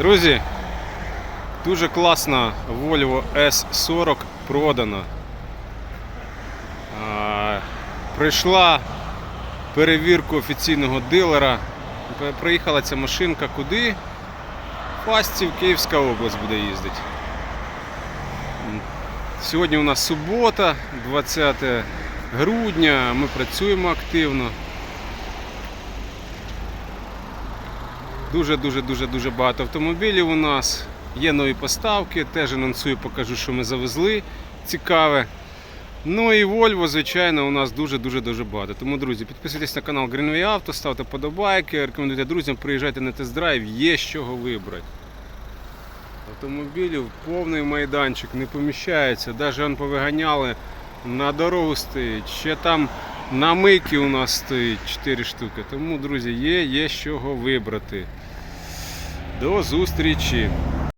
Друзі, дуже класна Volvo S40 продана. Прийшла перевірку офіційного дилера. Приїхала ця машинка куди? Фастів, Київська область буде їздити. Сьогодні у нас субота, 20 грудня. Ми працюємо активно. Дуже дуже дуже багато автомобілів у нас. Є нові поставки, теж анонсую, покажу, що ми завезли. Цікаве. Ну і Volvo, звичайно, у нас дуже-дуже дуже багато. Тому, друзі, підписуйтесь на канал Greenway Auto, ставте подобайки, рекомендуйте друзям, приїжджайте на тест-драйв, є з чого вибрати. Автомобілів повний майданчик, не поміщається. Навіть повиганяли, на дорогу стоїть. Ще там на мийки у нас стоїть 4 штуки. Тому, друзі, є, є з чого вибрати. До зустрічі!